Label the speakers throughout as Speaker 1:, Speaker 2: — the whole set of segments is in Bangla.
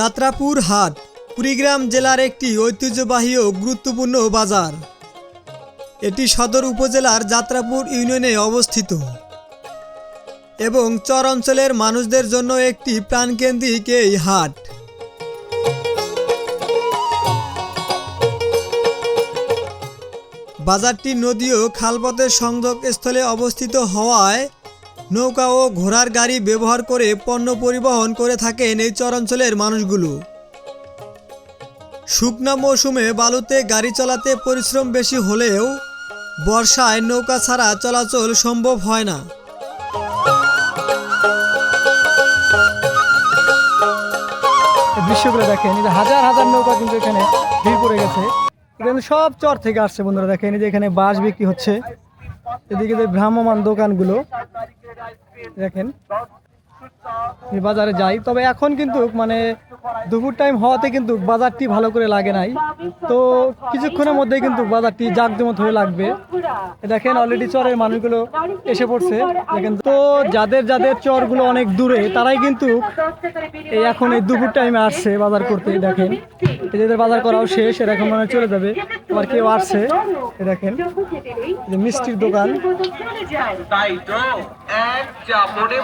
Speaker 1: যাত্রাপুর হাট, কুড়িগ্রাম জেলার একটি ঐতিহ্যবাহী ও গুরুত্বপূর্ণ বাজার। এটি সদর উপজেলার যাত্রাপুর ইউনিয়নে অবস্থিত এবং চর অঞ্চলের মানুষদের জন্য একটি প্রাণকেন্দ্রিক এই হাট। বাজারটি নদী ও খালপথের সংযোগস্থলে অবস্থিত হওয়ায় নৌকা ও ঘোড়ার গাড়ি ব্যবহার করে পণ্য পরিবহন করে থাকেন এই চরাঞ্চলের মানুষগুলো। শুকনা মৌসুমে বালুতে গাড়ি চালাতে পরিশ্রম বেশি হলেও বর্ষায় নৌকা ছাড়া চলাচল সম্ভব হয় না।
Speaker 2: দৃশ্যগুলো দেখেন হাজার হাজার নৌকা কিন্তু এখানে ভিড় পড়ে গেছে। এখানে সব চর থেকে আসছে বন্ধুরা, দেখেন এই যে এখানে বাঁশ বিক্রি হচ্ছে। এদিকে যে ভ্রাম্যমান দোকানগুলো দেখেন। বাজারে যাই। তবে এখন কিন্তু মানে দুপুর টাইম হওয়াতে কিন্তু বাজারটি ভালো করে লাগে নাই। তো কিছুক্ষণের মধ্যে কিন্তু বাজারটি জাকজমত হয়ে লাগবে। দেখেন অলরেডি চরের মানুষগুলো এসে পড়ছে। দেখেন, তো যাদের যাদের চরগুলো অনেক দূরে, তারাই কিন্তু এই এখন এই দুপুর টাইমে আসছে বাজার করতে। দেখেন এদের বাজার করাও শেষ এরকম মানে চলে যাবে। আবার কেউ আসছে। দেখেন যে মিষ্টির দোকান।
Speaker 3: তাই তো, এক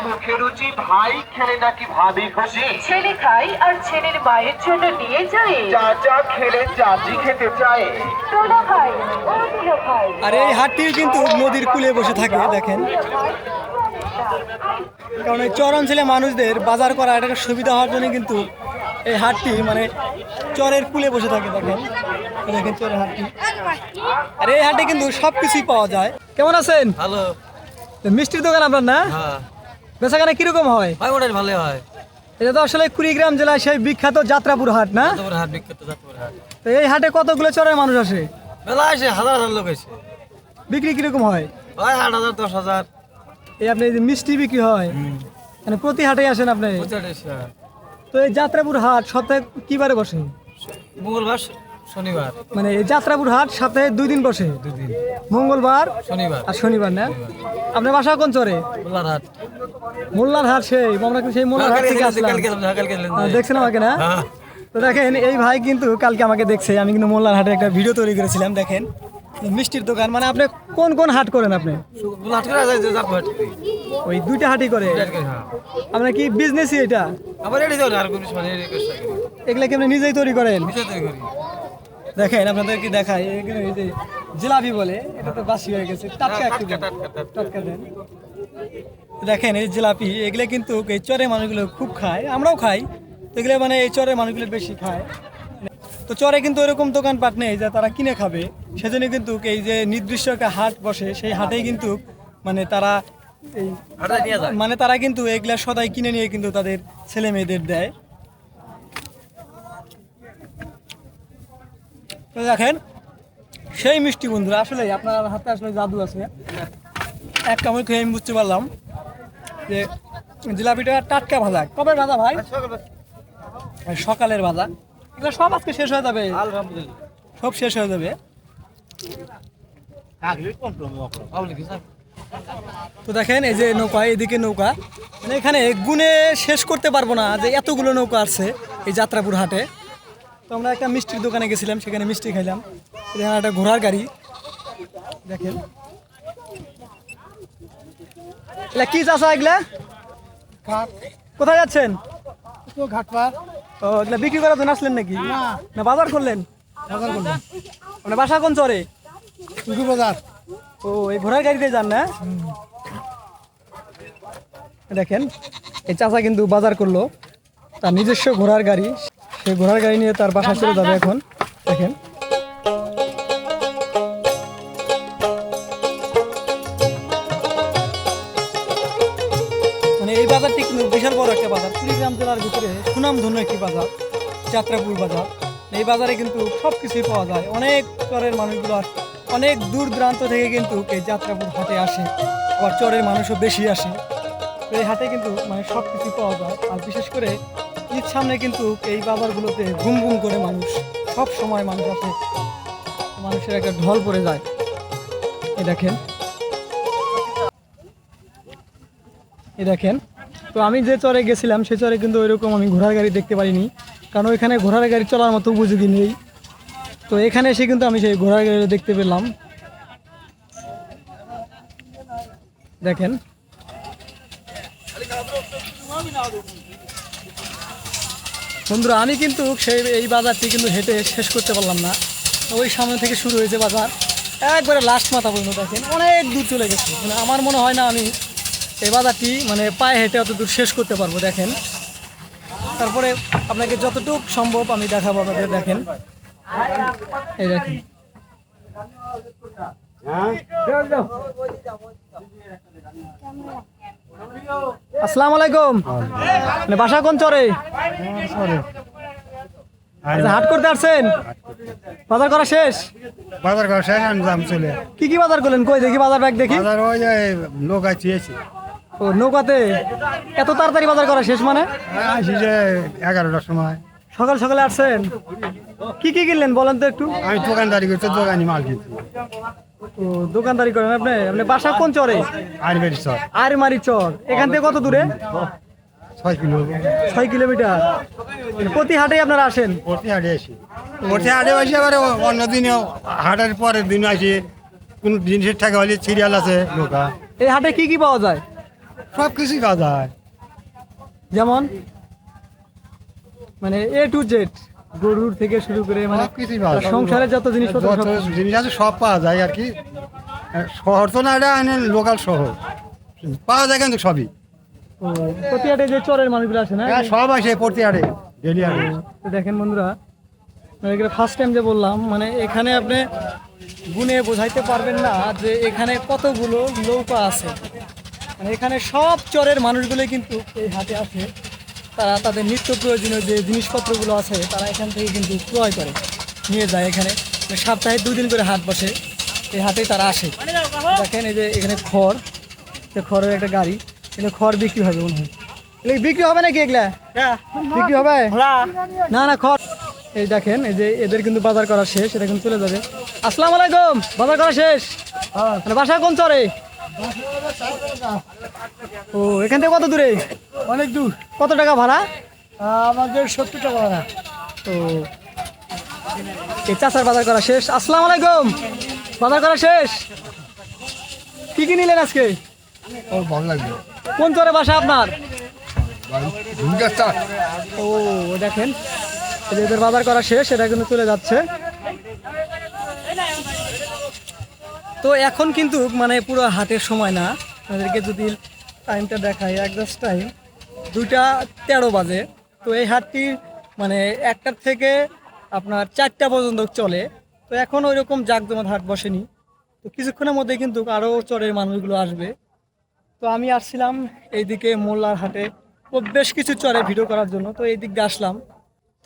Speaker 3: মুখে রুচি ভাই খেলে নাকি ভাবি খুশি?
Speaker 4: ছেলে খাই আর ছেলের মায়ের জন্য নিয়ে যায়।
Speaker 3: চাচা খেলে চাচি খেতে চায়।
Speaker 4: তোলা খাই ও খাই।
Speaker 2: আর এই হাটটি কিন্তু নদীর কূলে বসে থাকে দেখেন। কারণ এই চর অঞ্চলে মানুষদের বাজার করা এটা একটা সুবিধা হওয়ার জন্য কিন্তু এই হাটটি মানে চরের কূলে বসে থাকে দেখেন। দেখেন চরের হাটটি। আর এই হাটে কিন্তু সব কিছুই পাওয়া যায়। কেমন আছেন?
Speaker 5: ভালো।
Speaker 2: মিষ্টির দোকান আপনার না?
Speaker 5: হ্যাঁ।
Speaker 2: বেচাকেনা কীরকম হয়?
Speaker 5: ভাই মোটামুটি ভালোই হয়।
Speaker 2: এটা তো আসলে কুড়িগ্রাম জেলায় সেই বিখ্যাত যাত্রাপুর হাট না?
Speaker 5: হাট বিখ্যাত যাত্রাপুর হাট।
Speaker 2: তো এই হাটে কতগুলো চরের মানুষ আসে?
Speaker 5: মেলা আসে হাজার হাজার লোক আসে।
Speaker 2: বিক্রি কীরকম হয়?
Speaker 5: ওই আট হাজার দশ হাজার।
Speaker 2: এই আপনি যে মিষ্টি বিক্রি হয় মানে প্রতি হাটে আসেন আপনি? তো এই যাত্রাপুর হাট সপ্তাহে কিবারে বসে?
Speaker 5: মঙ্গলবার শনিবার।
Speaker 2: মানে এই যাত্রাপুর হাট সপ্তাহে দুই দিন বসে?
Speaker 5: দুদিন
Speaker 2: মঙ্গলবার
Speaker 5: শনিবার।
Speaker 2: আর শনিবার না? আপনার বাসা কোন চরে?
Speaker 5: মোল্লার হাট
Speaker 2: মোল্লার হাট সেই আমরা কিন্তু সেই মোল্লার হাট থেকে আসলাম। আহ, দেখছেন আমাকে না
Speaker 5: হ্যাঁ।
Speaker 2: তো দেখেন এই ভাই কিন্তু কালকে আমাকে দেখছে আমি কিন্তু মোল্লার হাটে একটা ভিডিও তৈরি করেছিলাম দেখেন মিষ্টির দোকান মানে আপনি কোন কোন হাট করেন আপনি। ওই দুইটা হাটই করে
Speaker 5: হ্যাঁ।
Speaker 2: আপনার কি বিজনেসই এটা
Speaker 5: আবার এটি যাও না, আর কোনো সময় এটি করে থাকি।
Speaker 2: এগুলা কি আপনি নিজেই তৈরি করেন। দেখেন আপনাদের কি দেখাই এখানে এই যে জিলাপি বলে এটা তো বাসি হয়ে গেছে টাটকা একটু
Speaker 5: টাটকা, টাটকা, টাটকা।
Speaker 2: টাটকা দেন দেখেন এই জিলাপি এগুলো কিন্তু এই চরের মানুষগুলো খুব খায় আমরাও খাই। এগুলো মানে এই চরের মানুষগুলো বেশি খায়। তো চরে কিন্তু এরকম দোকানপাট নেই যে তারা কিনে খাবে। সেজন্য কিন্তু এই যে নির্দিষ্ট একটা হাট বসে সেই হাটেই কিন্তু মানে তারা এই। মানে তারা কিন্তু এগুলা সদাই কিনে নিয়ে কিন্তু তাদের ছেলে মেয়েদের দেয়। তো দেখেন সেই মিষ্টি বন্ধুরা আসলে আপনার হাতে আসলে জাদু আছে। এক কামড় খেয়ে আমি বুঝতে পারলাম যে জিলাপিটা টাটকা ভাজা। কবে ভাজা ভাই? সকালের ভাজা। এগুলো সব আজকে শেষ হয়ে যাবে। সব শেষ হয়ে যাবে। তো দেখেন এই যে নৌকা এদিকে নৌকা। মানে এখানে গুনে শেষ করতে পারব না যে এতগুলো নৌকা আছে এই যাত্রাপুর হাটে। তো আমরা একটা মিষ্টির দোকানে গেছিলাম সেখানে মিষ্টি খাইলাম। এখানে একটা ঘোড়ার গাড়ি। দেখেন। এগুলা কি চাষা এগুলা? কোথায় যাচ্ছেন? ঘাটপাড়। ও এগুলা বিক্রি করার জন্য আসলেন নাকি? না। বাজার করলেন? বাজার করলেন মানে বাসা কোন চরে? বাজার। ও এই ঘোড়ার গাড়িতে যান না? দেখেন এই চাচা কিন্তু বাজার করল। তার নিজস্ব ঘোড়ার গাড়ি। সেই ঘোড়ার গাড়ি নিয়ে তার বাসা চলে যাবে এখন। দেখেন। একটা বাজার, কুড়িগ্রাম জেলার ভিতরে সুনামধন্য একটি বাজার, যাত্রাপুর বাজার। এই বাজারে কিন্তু সব কিছুই পাওয়া যায়। অনেক চরের মানুষগুলো অনেক দূর দূরান্ত থেকে কিন্তু এই যাত্রাপুর হাটে আসে। আবার চরের মানুষও বেশি আসে। এই হাটে কিন্তু মানে সব কিছুই পাওয়া যায়। আর বিশেষ করে ঈদ সামনে কিন্তু এই বাজারগুলোতে ঘুম ঘুম করে মানুষ। সব সময় মানুষ আসে। মানুষের একটা ঢল পড়ে যায়। এই দেখেন। এই দেখেন। তো আমি যে চরে গেছিলাম, সে চরে কিন্তু ওইরকম আমি ঘোড়ার গাড়ি দেখতে পারিনি। কারণ ওইখানে ঘোড়ার গাড়ি চলার মতো উপযোগী নেই। তো এখানে এসে কিন্তু আমি সেই ঘোড়ার গাড়ি দেখতে পেলাম। দেখেন। বন্ধুরা, আমি কিন্তু সেই এই বাজারটি কিন্তু হেঁটে শেষ করতে পারলাম না। ওই সামনে থেকে শুরু হয়েছে বাজার। একবারে লাস্ট মাথা পর্যন্ত দেখেন, অনেক দূর চলে গেছে। মানে আমার মনে হয় না আমি এই বাজারটি মানে পায়ে হেঁটে অত দূর শেষ করতে পারব দেখেন। তারপরে আপনাকে যতটুকু সম্ভব আমি দেখাবো আপনাদের দেখেন। এই দেখেন। আসসালামু আলাইকুম। মানে বাসা কোন চরে? আচ্ছা, হাট করতে আসছেন? বাজার করা শেষ?
Speaker 6: বাজার করা শেষ আমি চলে।
Speaker 2: কি কি বাজার করলেন? কই দেখি বাজার ব্যাগ দেখি।
Speaker 6: বাজার ওই যে নৌকা চেয়েছি
Speaker 2: ও নৌকাতে এত তাড়াতাড়ি বাজার করা শেষ মানে?
Speaker 6: আসি যে এগারোটার সময়।
Speaker 2: সকাল সকালে আসছেন? কি কি কিনলেন বলেন তো একটু?
Speaker 6: আমি দোকানদারি করছি দোকানি মাল কিনছি।
Speaker 2: ও দোকানদারি করেন আপনি? আপনি বাসা কোন চরে?
Speaker 6: আর বেরি সর
Speaker 2: আরমারি চর। এখান থেকে কত দূরে?
Speaker 6: ছয় কিলো।
Speaker 2: ছয় কিলোমিটার। প্রতি হাটে আপনারা আসেন?
Speaker 6: প্রতি হাটে আসি। প্রতি হাটে আসি আবার অন্য দিনে হাটের পরের দিন আসি। কোন জিনিসের টাকা হলে সিরিয়াল আছে
Speaker 2: এই হাটে কি কি পাওয়া যায়?
Speaker 6: সব কিছুই কাজ হয়
Speaker 2: যেমন মানে এ টু জেড গরুর থেকে শুরু করে মানে
Speaker 6: সব কিছুই পাওয়া যায়।
Speaker 2: সংসারের যত
Speaker 6: যত জিনিস আছে সব পাওয়া যায় আর কি। শহর তো না এটা লোকাল শহর। পাওয়া যায় কিন্তু সবই।
Speaker 2: ও, প্রতি হাটে যে চরের মানুষগুলো আছে না?
Speaker 6: হ্যাঁ সব আসে প্রতি হাটে ডেলি হাটে
Speaker 2: তো দেখেন বন্ধুরা ফার্স্ট টাইম যে বললাম মানে এখানে আপনি গুনে বোঝাইতে পারবেন না যে এখানে কতগুলো নৌকা আছে। মানে এখানে সব চরের মানুষগুলো কিন্তু এই হাটে আসে। তারা তাদের নিত্য প্রয়োজনীয় যে জিনিসপত্রগুলো আছে তারা এখান থেকে কিন্তু ক্রয় করে নিয়ে যায় এখানে। সপ্তাহে দুই দিন করে হাট বসে এই হাটে তারা আসে। দেখেন এই যে এখানে খড় যে খড়ের একটা গাড়ি এখানে খড় বিক্রি হবে মনে হয়। এগুলো বিক্রি হবে নাকি এগুলা? বিক্রি হবে? না। না খড়। এই দেখেন এই যে এদের কিন্তু বাজার করা শেষ এটা কিন্তু চলে যাবে। আসসালামু আলাইকুম বাজার করা শেষ। মানে বাসা কোন চরে? ও এখান থেকে কত দূরে? অনেক দূর। কত টাকা ভাড়া? আমাদের সত্তর টাকা ভাড়া। ও। এই চাচার বাজার করা শেষ। আসসালামু আলাইকুম। বাজার করা শেষ? কি কি নিলেন আজকে?
Speaker 6: ও ভালো লাগবে
Speaker 2: কোন চরে বাসা আপনার? ও দেখেন এদের বাজার করা শেষ এটা কিন্তু চলে যাচ্ছে। তো এখন কিন্তু মানে পুরো হাটের সময় না। আমাদেরকে যদি টাইমটা দেখাই একজাস্ট টাইম দুইটা তেরো বাজে। তো এই হাটটি মানে একটার থেকে আপনার চারটা পর্যন্ত চলে। তো এখন ওই রকম জাকজমত হাট বসেনি। তো কিছুক্ষণের মধ্যে কিন্তু আরও চরের মানুষগুলো আসবে। তো আমি আসছিলাম এইদিকে মোল্লার হাটে। ও বেশ কিছু চরে ভিডিও করার জন্য। তো এই দিক আসলাম।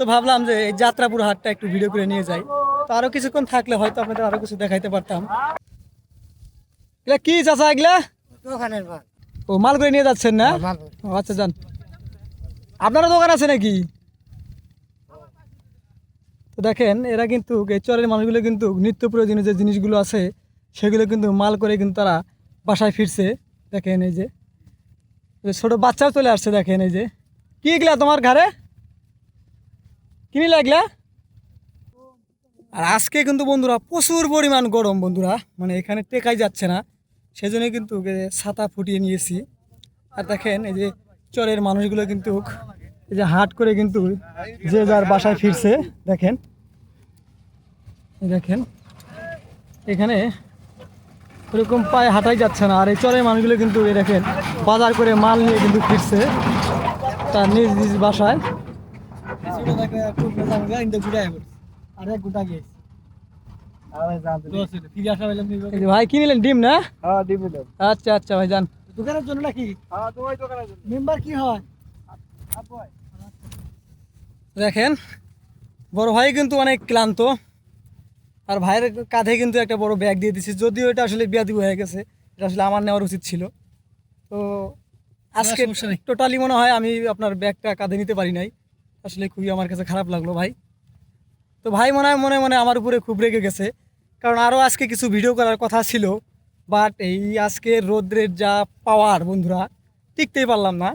Speaker 2: তো ভাবলাম যে এই যাত্রাপুর হাটটা একটু ভিডিও করে নিয়ে যাই। তো আরও কিছুক্ষণ থাকলে হয়তো আপনাদের আরও কিছু দেখাইতে পারতাম। এগুলা কি চাচা এগুলা?
Speaker 6: দোকানের মাল
Speaker 2: ও মাল করে নিয়ে যাচ্ছেন না? ও আচ্ছা যান। আপনারও দোকান আছে নাকি? তো দেখেন এরা কিন্তু এই চরের মানুষগুলো কিন্তু নিত্য প্রয়োজনীয় যে জিনিসগুলো আছে সেগুলো কিন্তু মাল করে কিন্তু তারা বাসায় ফিরছে। দেখেন এই যে ছোট বাচ্চাও চলে আসছে দেখেন এই যে। কি এগুলা তোমার ঘরে কিনি লাগলা আর আজকে কিন্তু বন্ধুরা প্রচুর পরিমাণ গরম বন্ধুরা মানে এখানে টেকাই যাচ্ছে না। সেজন্য কিন্তু ছাতা ফুটিয়ে নিয়েছি। আর দেখেন এই যে চরের মানুষগুলো কিন্তু এই যে হাট করে কিন্তু যে যার বাসায় ফিরছে, দেখেন। দেখেন, এখানে ওরকম পায়ে হাঁটাই যাচ্ছে না। আর এই চরের মানুষগুলো কিন্তু এই দেখেন, বাজার করে মাল নিয়ে কিন্তু ফিরছে তার নিজ নিজ বাসায়। এই যে ভাই কি নিলেন? ডিম না?
Speaker 6: হ্যাঁ
Speaker 2: আচ্ছা আচ্ছা ভাই যান। দোকানের জন্য নাকি?
Speaker 6: হ্যাঁ তোমার দোকানের জন্য।
Speaker 2: মেম্বার কি হয়? দেখেন বড় ভাই কিন্তু অনেক ক্লান্ত। আর ভাইয়ের কাঁধে কিন্তু একটা বড় ব্যাগ দিয়ে দিছি। যদিও এটা আসলে বিয়াদি হয়ে গেছে এটা আসলে আমার নেওয়ার উচিত ছিল। তো আজকে টোটালি মনে হয় আমি আপনার ব্যাগটা কাঁধে নিতে পারি নাই। আসলে খুবই আমার কাছে খারাপ লাগল ভাই। তো ভাই মনে হয়, মনে মনে আমার উপরে খুব রেগে গেছে। কারণ আরও আজকে কিছু ভিডিও করার কথা ছিল বাট এই আজকে রোদ্রের যা পাওয়ার বন্ধুরা, টিকতেই পারলাম না।